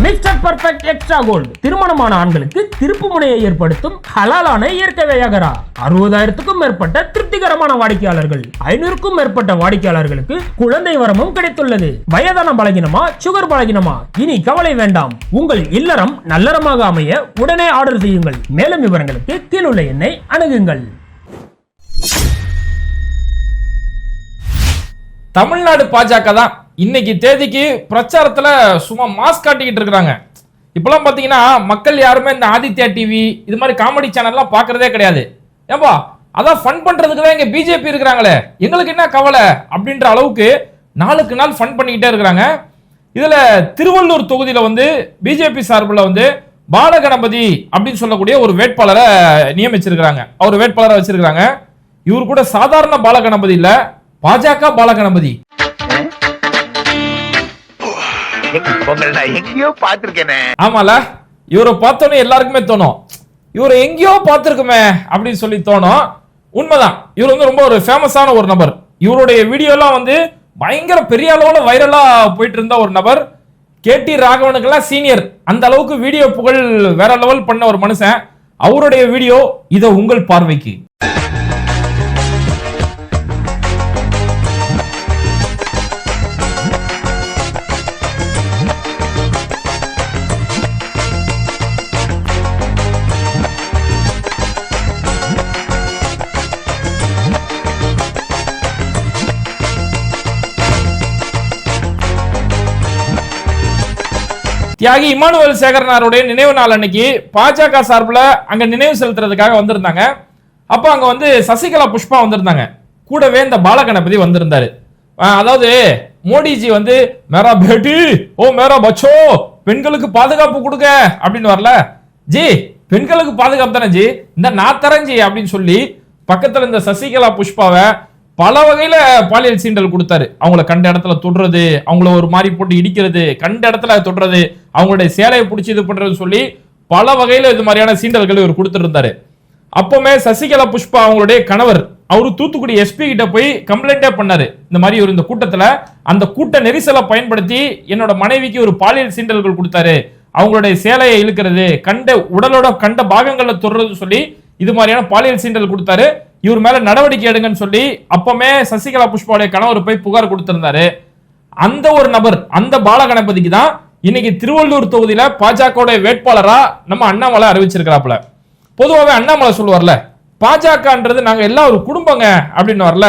Mister perfect extra gold திருமணமான ஆண்களுக்கு திருப்பு முனையை ஏற்படுத்தும் ஹலாலான இயற்கை வியாகரா. அறுபதாயிரத்துக்கும் மேற்பட்ட திருப்திகரமான வாடிக்கையாளர்கள். ஐநூறுக்கும் மேற்பட்ட வாடிக்கையாளர்களுக்கு குழந்தை வரமும் கிடைத்துள்ளது. வயதான பலகினமா சுகர் பலகினமா? இனி கவலை வேண்டாம். உங்கள் இல்லறம் நல்லறமாக அமைய உடனே ஆர்டர் செய்யுங்கள். மேலும் விவரங்களுக்கு கீழுள்ள எண்ணை அணுகுங்கள். தமிழ்நாடு பாஜக தான் இன்னைக்கு தேதிக்கு பிரச்சாரத்துல சும்மா மாஸ் காட்டிக்கிட்டு இருக்கிறாங்க. இப்பெல்லாம் பாத்தீங்கன்னா மக்கள் யாருமே இந்த ஆதித்யா டிவி இது மாதிரி காமெடி சேனல்லாம் பார்க்குறதே கிடையாது. ஏன்பா அதான் ஃபன் பண்றதுக்கு தான் இங்க பிஜேபி இருக்கிறாங்களே. எங்களுக்கு என்ன கவலை அப்படின்ற அளவுக்கு நாளுக்கு நாள் ஃபன் பண்ணிக்கிட்டே இருக்கிறாங்க. இதுல திருவள்ளூர் தொகுதியில வந்து பிஜேபி சார்பில் வந்து பாலகணபதி அப்படின்னு சொல்லக்கூடிய ஒரு வேட்பாளரை நியமிச்சிருக்கிறாங்க. அவர் வேட்பாளரை வச்சிருக்கிறாங்க. இவர் கூட சாதாரண பாலகணபதி இல்ல பாஜக பாலகணபதி. உங்களை நான் எங்கேயோ ஆமால இவரை பார்த்தோன்னே எல்லாருக்குமே தோணும். இவரை எங்கேயோ பார்த்துருக்குமே அப்படின்னு சொல்லி தோணும். உண்மைதான் இவர் வந்து ரொம்ப ஒரு ஃபேமஸான ஒரு நபர். இவருடைய வீடியோலாம் வந்து பயங்கர பெரிய அளவில் வைரலாக போயிட்டு இருந்த ஒரு நபர். கேடி ராகவனுக்கெல்லாம் சீனியர் அந்த அளவுக்கு வீடியோ புகழ் வேற லெவல் பண்ண ஒரு மனுஷன். அவருடைய வீடியோ இதை உங்கள் பார்வைக்கு. தியாகி இமானுவேல் சேகரனாருடைய நினைவு நாள் அன்னைக்கு பாஜக சார்பில் அங்கே நினைவு செலுத்துறதுக்காக வந்திருந்தாங்க. அப்போ அங்கே வந்து சசிகலா புஷ்பா வந்திருந்தாங்க. கூடவே இந்த பாலகணபதி வந்திருந்தாரு. அதாவது மோடிஜி வந்து மேரா பேட்டி ஓ மேரா பச்சோ பெண்களுக்கு பாதுகாப்பு கொடுங்க அப்படின்னு வரல. ஜி பெண்களுக்கு பாதுகாப்பு தானே ஜி? இந்த நாத்தரஞ்சி அப்படின்னு சொல்லி பக்கத்தில் இந்த சசிகலா புஷ்பாவை பல வகையில பாலியல் சீண்டல் கொடுத்தாரு. அவங்கள கண்ட இடத்துல தொடுறது அவங்கள ஒரு மாதிரி போட்டு இடிக்கிறது கண்ட இடத்துல தொடுறது அவங்களுடைய சேலையை பிடிச்சி இது பண்றது சொல்லி பல வகையில இது மாதிரியான சீண்டல்கள் இவர் கொடுத்துருந்தாரு. அப்பவுமே சசிகலா புஷ்பா அவங்களுடைய கணவர் அவரு தூத்துக்குடி எஸ்பி கிட்ட போய் கம்ப்ளைண்டே பண்ணாரு. இந்த மாதிரி ஒரு இந்த கூட்டத்துல அந்த கூட்ட நெரிசலை பயன்படுத்தி என்னோட மனைவிக்கு ஒரு பாலியல் சீண்டல்கள் கொடுத்தாரு. அவங்களுடைய சேலையை இழுக்கிறது கண்ட உடலோட கண்ட பாகங்களை தொடுறது சொல்லி இது மாதிரியான பாலியல் சீண்டல் கொடுத்தாரு. இவர் மேல நடவடிக்கை எடுங்கன்னு சொல்லி அப்பமே சசிகலா புஷ்பாவுடைய கணவர் போய் புகார் கொடுத்திருந்தாரு. அந்த ஒரு நபர் அந்த பாலகணபதிக்கு தான் இன்னைக்கு திருவள்ளூர் தொகுதியில பாஜக வேட்பாளரா நம்ம அண்ணாமலை அறிவிச்சிருக்கிறாப்புல. பொதுவாகவே அண்ணாமலை சொல்லுவார்ல பாஜகன்றது நாங்க எல்லாம் ஒரு குடும்பங்க அப்படின்னு வரல.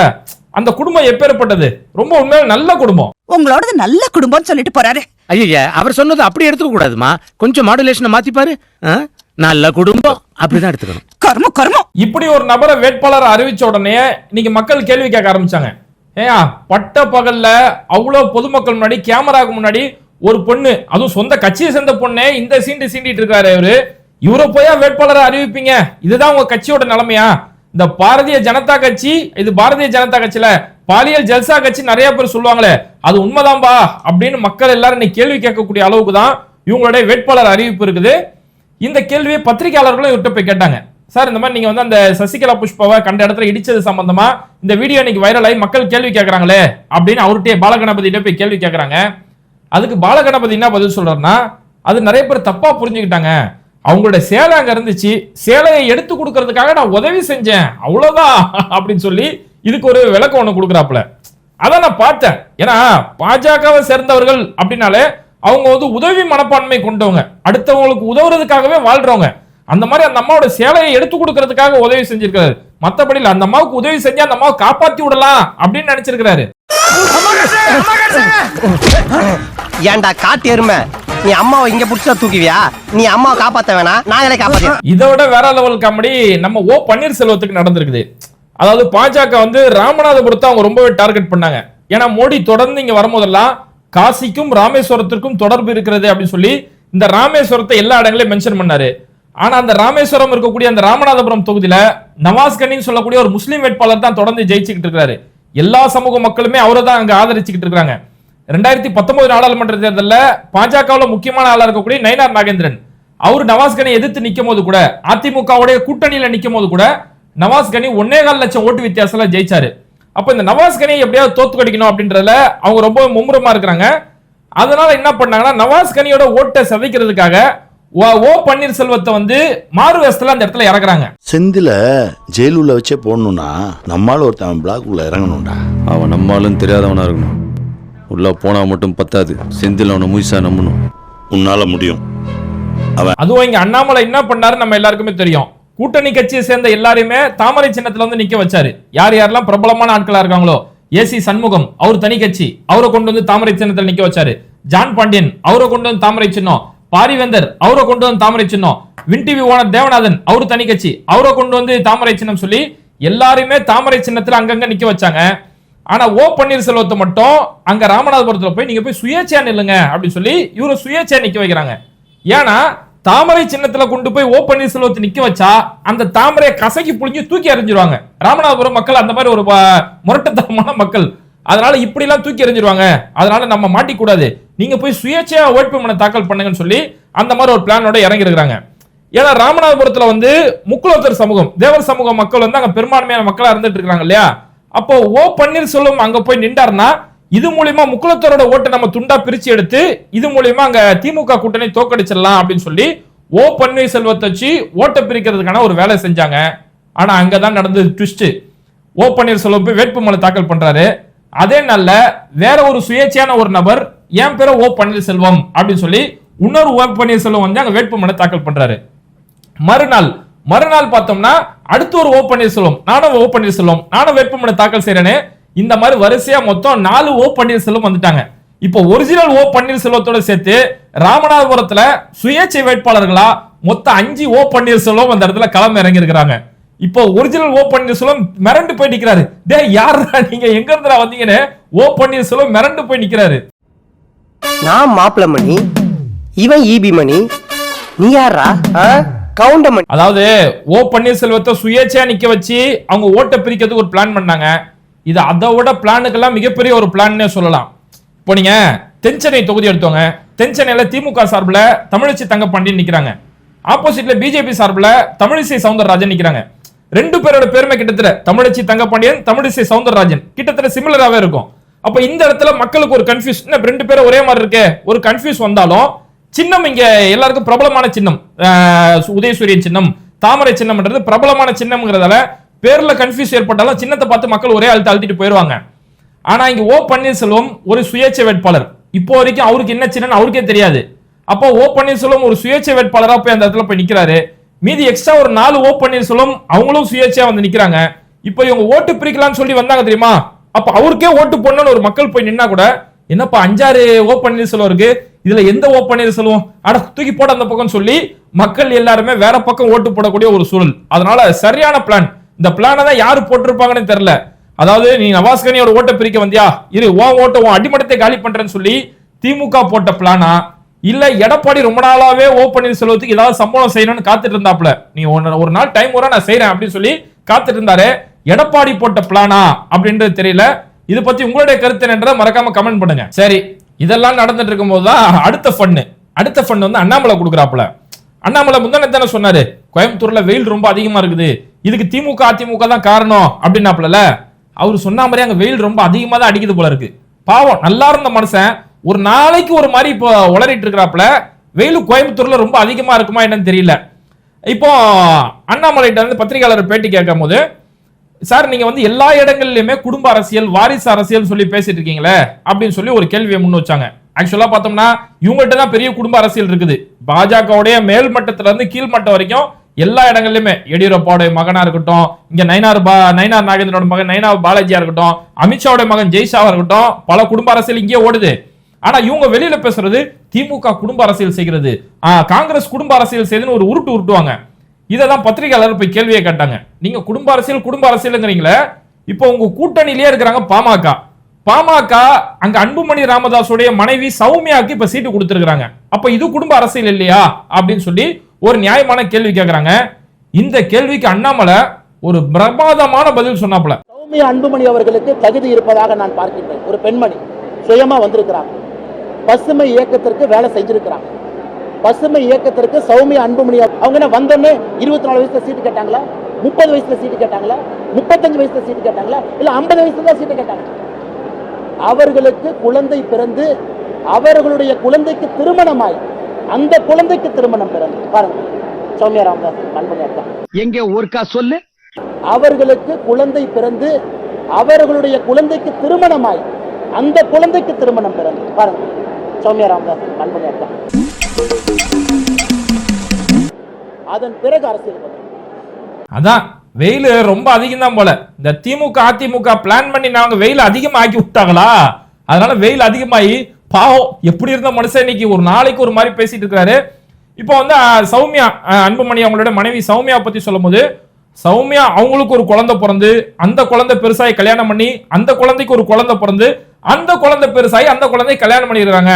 அந்த குடும்பம் எப்பேற்பட்டது? ரொம்ப உண்மையில நல்ல குடும்பம். உங்களோடது நல்ல குடும்பம்னு சொல்லிட்டு போறாரு. ஐயா அவர் சொன்னது அப்படி எடுத்துக்க கூடாதுமா. கொஞ்சம் மாடுலேஷனை மாத்தி பாரு ஆ? நல்ல குடும்பம். அப்படிதான் எடுத்துக்கணும். கர்மம் கர்மம். இப்படி ஒரு நபரை வேட்பாளர் அறிவிச்ச உடனே இன்னைக்கு மக்கள் கேள்வி கேட்க ஆரம்பிச்சாங்க. ஏயா பட்ட பகல்ல அவ்வளவு பொதுமக்கள் முன்னாடி கேமராக்கு முன்னாடி ஒரு பொண்ணு அதுவும் சொந்த கட்சியை சேர்ந்த பொண்ணே இந்த சீண்டு சீண்டிட்டு இருக்காரு இவரு. இவரை போயா வேட்பாளரை அறிவிப்பீங்க? இதுதான் உங்க கட்சியோட நிலைமையா? இந்த பாரதிய ஜனதா கட்சி இது பாரதிய ஜனதா கட்சியில பாலியல் ஜல்சா கட்சி நிறைய பேர் சொல்லுவாங்களே அது உண்மைதான்பா? அப்படின்னு மக்கள் எல்லாரும் இன்னைக்கு கேள்வி கேட்கக்கூடிய அளவுக்கு தான் இவங்களுடைய வேட்பாளர் அறிவிப்பு இருக்குது. இந்த கேள்வியை பத்திரிகையாளர்களும் இவர்கிட்ட போய் கேட்டாங்க. சார் இந்த மாதிரி நீங்க வந்து அந்த சசிகலா புஷ்பாவை கண்ட இடத்துல இடிச்சது சம்பந்தமா இந்த வீடியோ இன்னைக்கு வைரல் ஆகி மக்கள் கேள்வி கேட்கறாங்களே அப்படின்னு அவர்கிட்ட பாலகணபதியிட்ட போய் கேள்வி கேட்கறாங்க. அதுக்கு பாலகணபதி என்ன பதில் சொல்றாருன்னா அது நிறைய பேர் தப்பா புரிஞ்சுக்கிட்டாங்க. அவங்களோட சேலை அங்க இருந்துச்சு. சேலையை எடுத்து கொடுக்கறதுக்காக நான் உதவி செஞ்சேன். அவ்வளவுதான் அப்படின்னு சொல்லி இதுக்கு ஒரு விளக்கம் ஒண்ணு கொடுக்குறாப்புல. அதான் நான் பார்த்தேன். ஏன்னா பாஜகவை சேர்ந்தவர்கள் அப்படின்னாலே அவங்க வந்து உதவி மனப்பான்மை கொண்டவங்க. அடுத்தவங்களுக்கு உதவுறதுக்காகவே வாழ்றவங்க. அந்த மாதிரி அந்த அம்மாவோட சேலையை எடுத்து கொடுக்கறதுக்காக உதவி செஞ்சிருக்காரு மத்தபடி அந்த அம்மாவுக்கு உதவி செஞ்சு அந்த அம்மாவை காப்பாத்தி விடலாம் அப்படின்னு நினைச்சிருக்காரு ஏன்டா காட்டு எருமை? நீ அம்மாவை இங்க புடிச்சா தூக்குவியா? நீ அம்மாவை காப்பாத்த வேணாம் நாங்களே காப்பாத்த இதை விட வேற லெவல் காமெடி நம்ம ஓ பன்னீர்செல்வத்துக்கு நடந்திருக்குது. அதாவது பாஜக வந்து ராமநாதபுரத்தை அவங்க ரொம்பவே டார்கெட் பண்ணாங்க. ஏன்னா மோடி தொடர்ந்து இங்க வரும்போதெல்லாம் காசிக்கும் ராமேஸ்வரத்திற்கும் தொடர்பு இருக்கிறது அப்படின்னு சொல்லி இந்த ராமேஸ்வரத்தை எல்லா இடங்களையும் மென்ஷன் பண்ணாரு. ஆனா அந்த ராமேஸ்வரம் இருக்கக்கூடிய அந்த ராமநாதபுரம் தொகுதியில நவாஸ் கனின்னு சொல்லக்கூடிய ஒரு முஸ்லீம் வேட்பாளர் தான் தொடர்ந்து ஜெயிச்சுக்கிட்டு இருக்கிறாரு எல்லா சமூக மக்களுமே அவரை தான் அங்க ஆதரிச்சுக்கிட்டு இருக்காங்க. ரெண்டாயிரத்தி பத்தொன்பது நாடாளுமன்ற தேர்தலில் பாஜகவில் முக்கியமான ஆளா இருக்கக்கூடிய நயினார் நாகேந்திரன். அவர் நவாஸ் கனி எதிர்த்து நிற்கும் போது கூட அதிமுகவுடைய கூட்டணியில நிற்கும் போது கூட நவாஸ் கனி ஒன்னே கால் லட்சம் ஓட்டு வித்தியாசத்தில் ஜெயிச்சாரு. அப்ப இந்த நவாஸ் கனியை எப்படியாவது தோத்து கடிக்கணும் அப்படின்றதுல அவங்க ரொம்ப மும்முரமா இருக்கிறாங்க. அதனால என்ன பண்ணாங்கன்னா நவாஸ் கனியோட ஓட்டை சிதைக்கிறதுக்காக ஓ- ஓ பன்னீர்செல்வத்தை வந்து மாறு வேஷத்துல அந்த இடத்துல இறக்குறாங்க. செந்தில ஜெயிலுள்ள வச்சே போடணும்னா நம்மால ஒருத்தன் பிளாக் உள்ள இறங்கணும்டா. அவன் நம்மளும் தெரியாதவனா இருக்கணும். உள்ள போனா மட்டும் பத்தாது. செந்தில் அவனை முயசா நம்பணும். உன்னால முடியும். அதுவும் இங்க அண்ணாமலை என்ன பண்ணாரு நம்ம எல்லாருக்குமே தெரியும். கூட்டணி கட்சியை சேர்ந்த எல்லாரையுமே தாமரை சின்னத்துல வந்து நிக்க வச்சாரு. யார் யாரெல்லாம் பிரபலமான ஆட்களா இருக்காங்களோ ஏசி சண்முகம் அவர் தனி கட்சி அவரை கொண்டு வந்து தாமரை சின்னத்துல நிக்க வச்சாரு. ஜான் பாண்டியன் அவரை கொண்டு வந்து தாமரை சின்னம். பாரிவேந்தர் அவரை கொண்டு வந்து தாமரை சின்னம். வின் டிவி ஓனர் தேவநாதன் அவர் தனி கட்சி அவரை கொண்டு வந்து தாமரை சின்னம் சொல்லி எல்லாருமே தாமரை சின்னத்துல அங்கங்க நிக்க வச்சாங்க. ஆனா ஓ பன்னீர்செல்வத்தை மட்டும் அங்க ராமநாதபுரத்துல போய் நீங்க போய் சுயேட்சையா நில்லுங்க அப்படின்னு சொல்லி இவரை சுயேட்சையா நிக்க வைக்கிறாங்க. ஏன்னா தாமரை சின்னத்துல கொண்டு போய் ஓ பன்னீர்செல்வத்தை நிக்க வச்சா அந்த தாமரையை கசக்கி புளிஞ்சு தூக்கி எறிஞ்சிருவாங்க. ராமநாதபுரம் மக்கள் அந்த மாதிரி ஒரு முரட்டத்தனமான முரட்டுத்தனமான மக்கள். அதனால இப்படி எல்லாம் தூக்கி எறிஞ்சிருவாங்க. அதனால நம்ம மாட்டிக்கூடாது. நீங்க போய் சுயேட்சையா வேட்புமனை தாக்கல் பண்ணுங்கன்னு சொல்லி அந்த மாதிரி ஒரு பிளானோட இறங்கி இருக்கிறாங்க ஏன்னா ராமநாதபுரத்துல வந்து முக்குலோத்தர் சமூகம் தேவர் சமூக மக்கள் வந்து அங்க பெரும்பான்மையான மக்களா இருந்துட்டு இருக்காங்க இல்லையா? அப்போ ஓ பன்னீர்செல்வம் அங்க போய் நின்றாருன்னா இது மூலியமா முக்குலத்தரோட ஓட்டை நம்ம துண்டா பிரிச்சு எடுத்து இது மூலியமா அங்க திமுக கூட்டணி தோக்கடிச்சிடலாம் அப்படின்னு சொல்லி ஓ பன்னீர்செல்வத்தை வச்சு ஓட்டை பிரிக்கிறதுக்கான ஒரு வேலை செஞ்சாங்க. ஆனா அங்கதான் நடந்தது ட்விஸ்ட் ஓ பன்னீர்செல்வம் போய் வேட்புமனு தாக்கல் பண்றாரு. அதே நல்ல வேற ஒரு சுயேட்சையான ஒரு நபர் என் பேரை ஓ பன்னீர்செல்வம் அப்படின்னு சொல்லி இன்னொரு ஓ பன்னீர்செல்வம் வந்து அங்க வேட்புமனு தாக்கல் பண்றாரு. மறுநாள் மறுநாள் பார்த்தோம்னா அடுத்து ஒரு ஓ பன்னீர்செல்வம் நானும் ஓ பன்னீர்செல்வம் நானும் வேட்புமனு தாக்கல் செய்யறேன்னு இந்த மாதிரி வரிசையா மொத்தம் நாலு ஓ பன்னீர்செல்வம் வந்துட்டாங்க. இப்போ ஒரிஜினல் ஓ பன்னீர்செல்வத்தோட சேர்த்து ராமநாதபுரத்துல சுயேட்சை வேட்பாளர்களா மொத்தம் அஞ்சு ஓ பன்னீர்செல்வம் அந்த இடத்துல களம் இறங்கி இருக்கிறாங்க இப்போ ஒரிஜினல் ஓ பன்னீர்செல்வம் மிரண்டு போய் நிக்கிறாரு. டேய் யாரா நீங்க? எங்க இருந்துடா வந்தீங்கன்னு ஓ பன்னீர்செல்வம் மிரண்டு போய் நிக்கிறாரு. நான் மாப்பிள மணி இவன் ஈபி மணி நீ யாரா கவுண்ட மணி அதாவது ஓ பன்னீர்செல்வத்தை சுயேட்சையா நிக்க வச்சு அவங்க ஓட்டை பிரிக்கிறதுக்கு ஒரு பிளான் பண்ணாங்க. இது அதை விட பிளானுக்கெல்லாம் மிகப்பெரிய ஒரு பிளான்னே சொல்லலாம். இப்போ நீங்க தென்சென்னை தொகுதி எடுத்தோங்க. தென்சென்னையில் திமுக சார்பில் தமிழிசை தங்கப்பாண்டியன் நிற்கிறாங்க ஆப்போசிட்ல பிஜேபி சார்பில் தமிழிசை சவுந்தரராஜன் நிற்கிறாங்க ரெண்டு பேரோட பேருமே கிட்டத்தட்ட தமிழிசை தங்கப்பாண்டியன் தமிழிசை சவுந்தரராஜன். கிட்டத்தட்ட சிமிலராகவே இருக்கும். அப்போ இந்த இடத்துல மக்களுக்கு ஒரு கன்ஃபியூஸ் ரெண்டு பேரும் ஒரே மாதிரி இருக்கு ஒரு கன்ஃபியூஸ் வந்தாலும் சின்னம் இங்க எல்லாருக்கும் பிரபலமான சின்னம் உதயசூரியன் சின்னம் தாமரை சின்னம்ன்றது பிரபலமான சின்னம்ங்கிறதால பேர்ல கன்ஃபியூஸ் ஏற்பட்டாலும் சின்னத்தை பார்த்து மக்கள் ஒரே அழுத்த அழுத்திட்டு போயிருவாங்க. ஆனா இங்க ஓ பன்னீர்செல்வம் ஒரு சுயேட்சை வேட்பாளர். இப்போ வரைக்கும் அவருக்கு என்ன சின்னன்னு அவருக்கே தெரியாது. அப்போ ஓ பன்னீர்செல்வம் ஒரு சுயேட்சை வேட்பாளராக போய் அந்த இடத்துல போய் நிக்கிறாரு. மீதி எக்ஸ்ட்ரா ஒரு நாலு ஓ பன்னீர்செல்வம் அவங்களும் சுயேட்சையா வந்து நிக்கிறாங்க. இப்போ இவங்க ஓட்டு பிரிக்கலாம்னு சொல்லி வந்தாங்க தெரியுமா? அப்ப அவருக்கே ஓட்டு போடணும்னு ஒரு மக்கள் போய் நின்னா கூட என்னப்பா அஞ்சாறு ஓ பன்னீர்செல்வம் இருக்கு. இதுல எந்த ஓ பன்னீர்செல்வம்? அட தூக்கி போட அந்த பக்கம் சொல்லி மக்கள் எல்லாருமே வேற பக்கம் ஓட்டு போடக்கூடிய ஒரு சூழல். அதனால சரியான பிளான் இந்த பிளானை தான் யாரு போட்டிருப்பாங்கன்னு தெரியல. அதாவது நீ நவாஸ்கனியோட ஓட்டை பிரிக்க வந்தியா? இரு உன் ஓட்ட உன் அடிமட்டத்தை காலி பண்றேன்னு சொல்லி திமுக போட்ட பிளானா இல்ல எடப்பாடி ரொம்ப நாளாவே ஓ பன்னீர்செல்வத்துக்கு ஏதாவது சம்பளம் செய்யணும்னு காத்துட்டு இருந்தாப்ல நீ ஒரு நாள் டைம் வர நான் செய்யறேன் அப்படின்னு சொல்லி காத்துட்டு இருந்தாரு. எடப்பாடி போட்ட பிளானா அப்படின்றது தெரியல. இது பத்தி உங்களுடைய கருத்து என்னன்றதை மறக்காம கமெண்ட் பண்ணுங்க. சரி இதெல்லாம் நடந்துட்டு இருக்கும்போது தான் அடுத்த ஃபன்னு அடுத்த ஃபன் வந்து அண்ணாமலை கொடுக்குறாப்புல. அண்ணாமலை முந்தானே தானே சொன்னாரு கோயம்புத்தூர்ல வெயில் ரொம்ப அதிகமா இருக்குது. இதுக்கு திமுக அதிமுக தான் காரணம் அப்படின்னாப்புல அவர் சொன்ன மாதிரி அங்க வெயில் ரொம்ப அதிகமா தான் அடிக்குது போல இருக்கு. பாவம் நல்லா இருந்த மனுஷன் ஒரு நாளைக்கு ஒரு மாதிரி இப்போ உளறிட்டு இருக்கிறாப்புல வெயில் கோயம்புத்தூர்ல ரொம்ப அதிகமா இருக்குமா என்னன்னு தெரியல. இப்போ அண்ணாமலைகிட்ட வந்து பத்திரிகையாளர் பேட்டி கேட்கும் போது சார் நீங்க வந்து எல்லா இடங்கள்லயுமே குடும்ப அரசியல் வாரிசு அரசியல் சொல்லி பேசிட்டு இருக்கீங்களே? அப்படின்னு சொல்லி ஒரு கேள்வியை முன் வச்சாங்க. ஆக்சுவலா பார்த்தோம்னா இவங்ககிட்ட தான் பெரிய குடும்ப அரசியல் இருக்குது. பாஜகவுடைய மேல்மட்டத்துல இருந்து கீழ் மட்டம் வரைக்கும் எல்லா இடங்கள்லயுமே எடியூரப்பாவுடைய மகனா இருக்கட்டும் இங்க நைனார் பா நயினார் நாகேந்திரோட மகன் நயனா பாலாஜியா இருக்கட்டும் அமித்ஷாவுடைய மகன் ஜெய்ஷாவா இருக்கட்டும் பல குடும்ப அரசியல் இங்கே ஓடுது. ஆனா இவங்க வெளியில பேசுறது திமுக குடும்ப அரசியல் செய்கிறது. காங்கிரஸ் குடும்ப அரசியல் செய்யுதுன்னு ஒரு உருட்டு உருட்டுவாங்க. இதை தான் பத்திரிகையாளர் போய் கேள்வியை கேட்டாங்க. நீங்க குடும்ப அரசியல் குடும்ப அரசியலுங்கிறீங்களே இப்போ உங்க கூட்டணியிலேயே இருக்கிறாங்க பாமக. பாமக அங்க அன்புமணி ராமதாஸுடைய மனைவி சௌமியாக்கு இப்ப சீட்டு கொடுத்திருக்காங்க அப்ப இது குடும்ப அரசியல் இல்லையா? அப்படின்னு சொல்லி ஒரு நியாயமான கேள்வி கேட்குறாங்க இந்த கேள்விக்கு அண்ணாமலை ஒரு பிரமாதமான பதில் சொன்னாப்புல. சௌமியா அன்புமணி அவர்களுக்கு தகுதி இருப்பதாக நான் பார்க்கின்றேன். ஒரு பெண்மணி சுயமா வந்திருக்கிறாங்க பசுமை இயக்கத்திற்கு வேலை செஞ்சிருக்கிறாங்க பசுமை இயக்கத்திற்கு சௌமியா அன்புமணி அவங்க என்ன வந்தோடனே இருபத்தி நாலு வயசுல சீட்டு கேட்டாங்களா? முப்பது வயசுல சீட்டு கேட்டாங்களா? முப்பத்தஞ்சு வயசுல சீட்டு கேட்டாங்களா? இல்ல ஐம்பது வயசுல தான் சீட்டு கேட்டாங்க. அவர்களுக்கு குழந்தை பிறந்து அவர்களுடைய குழந்தைக்கு திருமணமாய் அந்த குழந்தைக்கு திருமணம் பிறந்து பாருங்க சௌமியா ராமதாஸ் அக்கா. எங்க ஊர்க்கா சொல்லு. அவர்களுக்கு குழந்தை பிறந்து அவர்களுடைய குழந்தைக்கு திருமணமாய் அந்த குழந்தைக்கு திருமணம் பிறந்து பாருங்க சௌமியா ராமதாஸ் அக்கா. அதன் பிறகு அரசியல். அதான் வெயில் ரொம்ப அதிகம் தான் போல. இந்த திமுக அதிமுக பிளான் பண்ணி நாங்க வெயில் அதிகமா ஆக்கி விட்டாங்களா? அதனால வெயில் அதிகமாகி பாவம் எப்படி இருந்த மனுஷன் இன்னைக்கு ஒரு நாளைக்கு ஒரு மாதிரி பேசிட்டு இருக்காரு. இப்போ வந்து சௌமியா அன்புமணி அவங்களோட மனைவி சௌமியா பத்தி சொல்லும்போது சௌமியா அவங்களுக்கு ஒரு குழந்தை பிறந்து அந்த குழந்தை பெருசாகி கல்யாணம் பண்ணி அந்த குழந்தைக்கு ஒரு குழந்தை பிறந்து அந்த குழந்தை பெருசாகி அந்த குழந்தை கல்யாணம் பண்ணிடுறாங்க.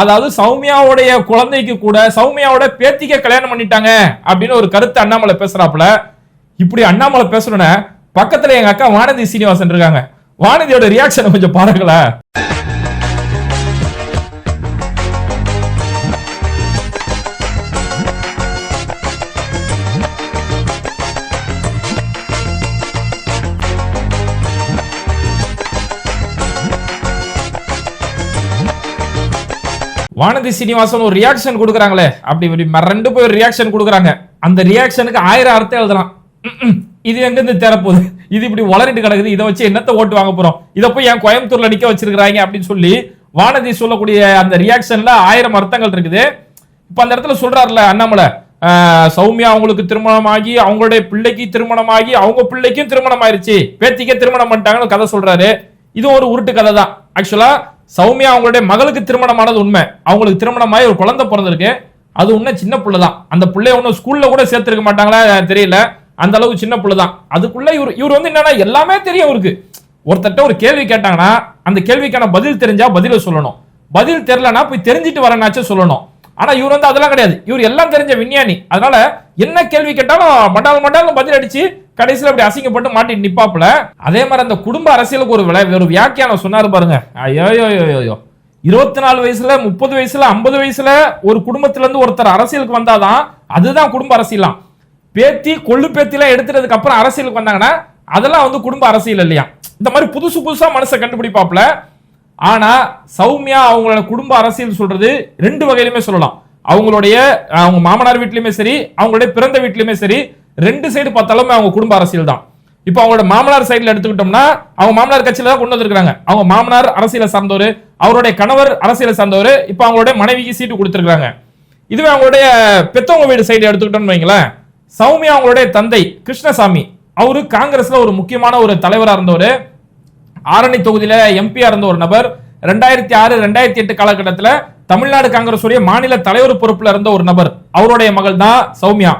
அதாவது சௌமியாவுடைய குழந்தைக்கு கூட சௌமியாவோட பேத்திக்க கல்யாணம் பண்ணிட்டாங்க அப்படின்னு ஒரு கருத்து அண்ணாமலை பேசுறாப்புல. இப்படி அண்ணாமலை பேசணும்னா பக்கத்துல எங்க அக்கா வானதி சீனிவாசன் இருக்காங்க. வானதியோட ரியாக்ஷனை கொஞ்சம் பாருங்களேன். வானதி சீனிவாசன் ஒரு ரியாக்ஷன் கொடுக்குறாங்களே. அப்படி இப்படி ரெண்டு பேர் ரியாக்ஷன் கொடுக்குறாங்க. அந்த ரியாக்ஷனுக்கு ஆயிரம் அர்த்தம் எழுதலாம். இது எங்கிருந்து தேரப்போகுது இது இப்படி வளரிட்டு கிடக்குது. இதை வச்சு என்னத்தை ஓட்டு வாங்க போறோம்? இதை போய் என் கோயம்புத்தூர்ல நிக்க வச்சிருக்கிறாங்க அப்படின்னு சொல்லி வானதி சொல்லக்கூடிய அந்த ரியாக்ஷன்ல ஆயிரம் அர்த்தங்கள் இருக்குது. இப்ப அந்த இடத்துல சொல்றாருல அண்ணாமலை. சௌமியா அவங்களுக்கு திருமணம் ஆகி அவங்களுடைய பிள்ளைக்கு திருமணம் ஆகி அவங்க பிள்ளைக்கும் திருமணம் ஆயிருச்சு பேத்திக்கே திருமணம் பண்ணிட்டாங்கன்னு கதை சொல்றாரு. இது ஒரு உருட்டு கதை தான் ஆக்சுவலா சௌமியா அவங்களுடைய மகளுக்கு திருமணமானது உண்மை. அவங்களுக்கு திருமணமாகி ஒரு குழந்தை பிறந்திருக்கு. அது உன்ன சின்ன புள்ள தான் அந்த பிள்ளைய ஒன்றும் ஸ்கூல்ல கூட சேர்த்துருக்க மாட்டாங்களா தெரியல. அந்த அளவுக்கு சின்ன புள்ள தான் அதுக்குள்ள இவர் இவர் வந்து என்னன்னா எல்லாமே தெரியும் அவருக்கு. ஒருத்தட்ட ஒரு கேள்வி கேட்டாங்கன்னா அந்த கேள்விக்கான பதில் தெரிஞ்சா பதில சொல்லணும். பதில் தெரிலனா போய் தெரிஞ்சிட்டு வரனாச்சும் சொல்லணும். ஆனா இவர் வந்து அதெல்லாம் கிடையாது. இவர் எல்லாம் தெரிஞ்ச விஞ்ஞானி. அதனால என்ன கேள்வி கேட்டாலும் மண்டால் மண்டாலும் பதில் அடிச்சு கடைசியில் அப்படி அசிங்கப்பட்டு மாட்டி நிப்பாப்புல. அதே மாதிரி அந்த குடும்ப அரசியலுக்கு ஒரு விளை ஒரு வியாக்கியானம் சொன்னார் பாருங்க. ஐயோ ஐயோ இருபத்தி நாலு வயசுல முப்பது வயசுல ஐம்பது வயசுல ஒரு குடும்பத்துல இருந்து ஒருத்தர் அரசியலுக்கு வந்தாதான் அதுதான் குடும்ப அரசியலாம். பேத்தி கொள்ளு பேத்திலாம் எடுத்துறதுக்கு அப்புறம் அரசியலுக்கு வந்தாங்கன்னா அதெல்லாம் வந்து குடும்ப அரசியல் இல்லையா? இந்த மாதிரி புதுசு புதுசா மனசை கண்டுபிடிப்பாப்ல ஆனா சௌமியா அவங்களோட குடும்ப அரசியல் சொல்றது ரெண்டு வகையிலுமே சொல்லலாம். அவங்களுடைய அவங்க மாமனார் வீட்லயுமே சரி அவங்களுடைய பிறந்த வீட்லயுமே சரி ரெண்டு சைடு பார்த்தாலுமே அவங்க குடும்ப அரசியல் தான் இப்போ அவங்களோட மாமனார் சைடில் எடுத்துக்கிட்டோம்னா அவங்க மாமனார் கட்சியில தான் கொண்டு வந்திருக்காங்க அவங்க மாமனார் அரசியலை சார்ந்தவர் அவருடைய கணவர் அரசியலை சார்ந்தவர் இப்போ அவங்களுடைய மனைவிக்கு சீட்டு கொடுத்துருக்காங்க இதுவே அவங்களுடைய பெத்தவங்க வீடு சைடு எடுத்துக்கிட்டோம்னு வைங்களேன். சௌமியா அவங்களுடைய தந்தை கிருஷ்ணசாமி அவரு காங்கிரஸ்ல ஒரு முக்கியமான ஒரு தலைவராக இருந்தவர். ஆரணி தொகுதியில எம்பியா இருந்த ஒரு நபர். ரெண்டாயிரத்தி ஆறு ரெண்டாயிரத்தி எட்டு காலகட்டத்தில் தமிழ்நாடு காங்கிரஸ் உடைய மாநில தலைவர் பொறுப்பில் இருந்த ஒரு நபர். அவருடைய மகள் தான் சௌமியா.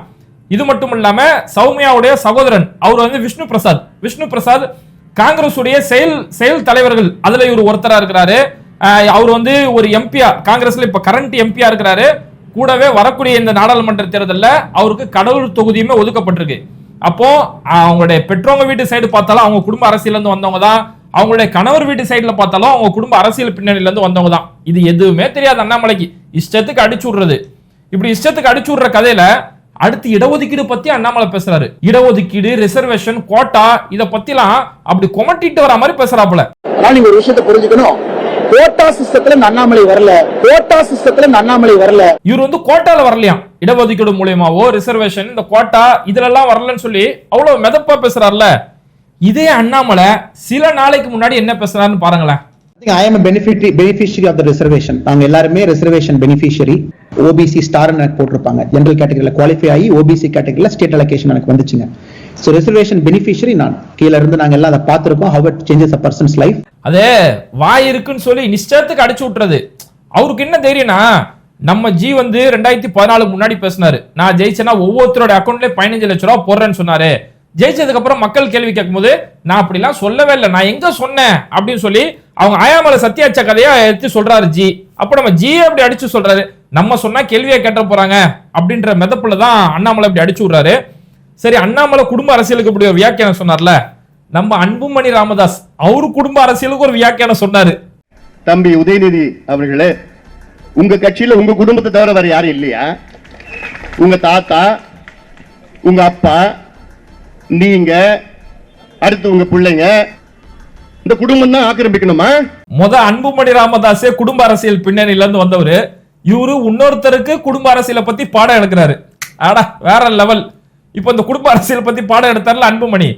இது மட்டும் இல்லாம சௌமியாவுடைய சகோதரன் அவர் வந்து விஷ்ணு பிரசாத். விஷ்ணு பிரசாத் காங்கிரஸ் உடைய செயல் செயல் தலைவர்கள். அதுல இவர் ஒருத்தரா இருக்கிறாரு. அவர் வந்து ஒரு எம்பியா காங்கிரஸ்ல இப்ப கரண்ட் எம்பியா இருக்கிறாரு. கூடவே வரக்கூடிய இந்த நாடாளுமன்ற தேர்தலில் அவருக்கு கடலூர் தொகுதியுமே ஒதுக்கப்பட்டிருக்கு. அப்போ அவங்களுடைய பெற்றவங்க வீட்டு சைடு பார்த்தாலும் அவங்க குடும்ப அரசியல இருந்து வந்தவங்க தான். அவங்களுடைய கணவர் வீட்டு சைடுல பார்த்தாலும் அவங்க குடும்ப அரசியல் பின்னணியில இருந்து வந்தவங்க தான். இது எதுவுமே தெரியாது அண்ணாமலைக்கு. இஷ்டத்துக்கு அடிச்சு விடுறது. இப்படி இஷ்டத்துக்கு அடிச்சு விடுற கதையில அடுத்து இடஒதுக்கீடு பத்தி அண்ணாமலை பேசுறாரு. இடஒதுக்கீடு ரிசர்வேஷன் கோட்டா இத பத்திலாம் அப்படி கொமட்டிட்டு வர மாதிரி பேசுறாப்புல. அதனால நீங்க ஒரு விஷயத்தை புரிஞ்சுக்கணும். கோட்டா சிஸ்டத்துல அண்ணாமலை வரல. கோட்டா சிஸ்டத்துல அண்ணாமலை வரல. இவர் வந்து கோட்டால வரலையாம் இடஒதுக்கீடு மூலியமாவோ ரிசர்வேஷன் இந்த கோட்டா இதுல எல்லாம் வரலன்னு சொல்லி அவ்வளவு மிதப்பா பேசுறாருல. இதே அண்ணாமலை சில நாளைக்கு முன்னாடி என்ன பேசுறாருன்னு பாருங்களேன். I am benefit beneficiary of the reservation நாங்கள் எல்லாருமே ரிசர்வேஷன் பெனிஃபிஷியரி ஓபிசி ஸ்டார் எனக்கு போட்டிருப்பாங்க. ஜென்ரல் கேட்டகரியில் குவாலிஃபை ஆகி ஓபிசி கேட்டகரியில் ஸ்டேட் அலோகேஷன் எனக்கு வந்துச்சுங்க. ஸோ ரிசர்வேஷன் பெனிஃபிஷியரி நான். கீழே இருந்து நாங்க எல்லாம் அதை பார்த்துருக்கோம். How it changes a person's life அதே வாய் இருக்குன்னு சொல்லி நிச்சயத்துக்கு அடிச்சு விட்டுறது. அவருக்கு என்ன தைரியம்னா நம்ம ஜி வந்து ரெண்டாயிரத்தி பதினாலு முன்னாடி பேசினாரு. நான் ஜெயிச்சேன்னா ஒவ்வொருத்தரோட அக்கௌண்ட்லயே பதினஞ்சு லட்ச ரூபா போடுறேன்னு சொன்னாரு. ஜெயிச்சதுக்கு அப்புறம் மக்கள் கேள்வி கேட்கும்போது நான் அப்படிலாம் சொல்லவே இல்லை. நான் எங்க சொன்னேன்? அப்படின்னு சொல்லி அவங்க ஆயாமல சத்தியாச்ச கதையா எடுத்து சொல்றாரு ஜி. அப்ப நம்ம ஜி அப்படி அடிச்சு சொல்றாரு. நம்ம சொன்னா கேள்வியை கேட்ட போறாங்க அப்படின்ற மெதப்புல தான் அண்ணாமலை அப்படி அடிச்சு விடுறாரு. சரி அண்ணாமலை குடும்ப அரசியலுக்கு இப்படி ஒரு வியாக்கியானம் சொன்னார்ல. நம்ம அன்புமணி ராமதாஸ் அவரு குடும்ப அரசியலுக்கு ஒரு வியாக்கியானம் சொன்னாரு. தம்பி உதயநிதி அவர்களே உங்க கட்சியில உங்க குடும்பத்தை தவிர வேற யாரும் இல்லையா? உங்க தாத்தா உங்க அப்பா நீங்க அடுத்து உங்க பிள்ளைங்க இந்த குடும்பம் தான் ஆக்கிரமிக்கணுமா? முத அன்புமணி ராமதாஸே குடும்ப அரசியல் பின்னணியில இருந்து வந்தவரு. இவரு இன்னொருத்தருக்கு குடும்ப அரசியலை பத்தி பாடம் எடுக்கிறாரு. ஆடா வேற லெவல். இப்போ இந்த குடும்ப அரசியல் பத்தி பாடம் எடுத்தார்ல அன்புமணி.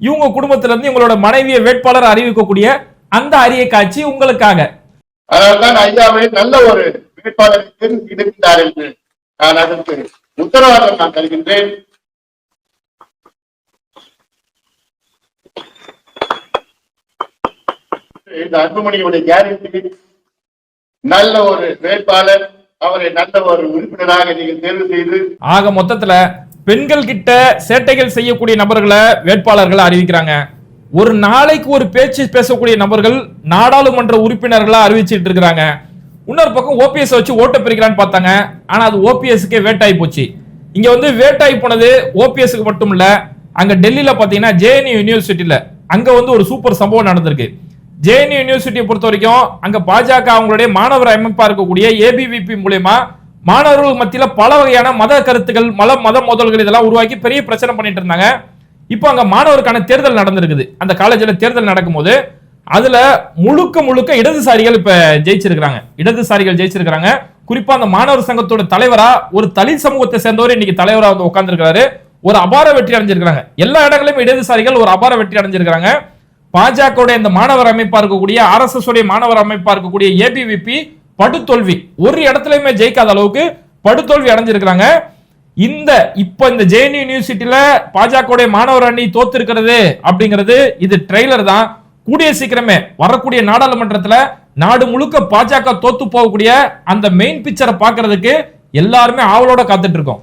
இவங்க குடும்பத்துல இருந்து இவங்களோட மனைவியை வேட்பாளர் அறிவிக்கக்கூடிய அந்த அரிய காட்சி உங்களுக்காக. அதனால்தான் ஐயாவை நல்ல ஒரு வேட்பாளருக்கு இருக்கிறார் என்று நான் அதற்கு உத்தரவாதம் நான் தருகின்றேன். இந்த அன்புமணியுடைய கேரண்டி நல்ல ஒரு வேட்பாளர் அவரை நல்ல ஒரு உறுப்பினராக நீங்கள் தேர்வு செய்து ஆக மொத்தத்துல பெண்கள் கிட்ட சேட்டைகள் செய்யக்கூடிய நபர்களை வேட்பாளர்களை அறிவிக்கிறாங்க. ஒரு நாளைக்கு ஒரு பேச்சு பேசக்கூடிய நபர்கள் நாடாளுமன்ற உறுப்பினர்களா அறிவிச்சிட்டு இருக்கிறாங்க. இன்னொரு பக்கம் ஓபிஎஸ் வச்சு ஓட்ட பிரிக்கலான்னு பார்த்தாங்க. ஆனா அது ஓபிஎஸ்க்கே வேட்டாய் போச்சு. இங்க வந்து வேட்டாய் போனது ஓபிஎஸ்க்கு மட்டும் இல்ல அங்க டெல்லியில பாத்தீங்கன்னா ஜேஎன்யூ யூனிவர்சிட்டியில அங்க வந்து ஒரு சூப்பர் சம்பவம் நடந்திருக்கு. ஜேஎன்யூ யூனிவர்சிட்டியை பொறுத்த வரைக்கும் அங்க பாஜக அவங்களுடைய மாணவர் அமைப்பா இருக்கக்கூடிய ஏபிவிபி மூலயமா மாணவர்கள் மத்தியில பல வகையான மத கருத்துக்கள் மத மத மோதல்கள் இதெல்லாம் உருவாக்கி பெரிய பிரச்சனை பண்ணிட்டு இருந்தாங்க. இப்போ அங்க மாணவருக்கான தேர்தல் நடந்திருக்குது. அந்த காலேஜில் தேர்தல் நடக்கும்போது அதுல முழுக்க முழுக்க இடதுசாரிகள் இப்ப ஜெயிச்சிருக்கிறாங்க. இடதுசாரிகள் ஜெயிச்சிருக்கிறாங்க. குறிப்பா அந்த மாணவர் சங்கத்தோட தலைவரா ஒரு தலித் சமூகத்தை சேர்ந்தவர் இன்னைக்கு தலைவரா வந்து உட்கார்ந்திருக்காரு ஒரு அபார வெற்றி அடைஞ்சிருக்கிறாங்க. எல்லா இடங்களிலும் இடதுசாரிகள் ஒரு அபார வெற்றி அடைஞ்சிருக்கிறாங்க. பாஜக இந்த மாணவர் அமைப்பா இருக்கக்கூடிய ஆர்எஸ்எஸ் உடைய மாணவர் அமைப்பா இருக்கக்கூடிய ஏபிவிபி படுதோல்வி. ஒரு இடத்துலயுமே ஜெயிக்காத அளவுக்கு படுதோல்வி அடைஞ்சிருக்கிறாங்க. இந்த இப்ப இந்த ஜேஎன்யூ யூனிவர்சிட்டியில பாஜக மாணவர் அணி தோத்திருக்கிறது அப்படிங்கிறது இது ட்ரெய்லர் தான். கூடிய சீக்கிரமே வரக்கூடிய நாடாளுமன்றத்துல நாடு முழுக்க பாஜக தோத்து போகக்கூடிய அந்த மெயின் பிக்சரை பாக்குறதுக்கு எல்லாருமே ஆவலோட காத்துட்டு இருக்கோம்.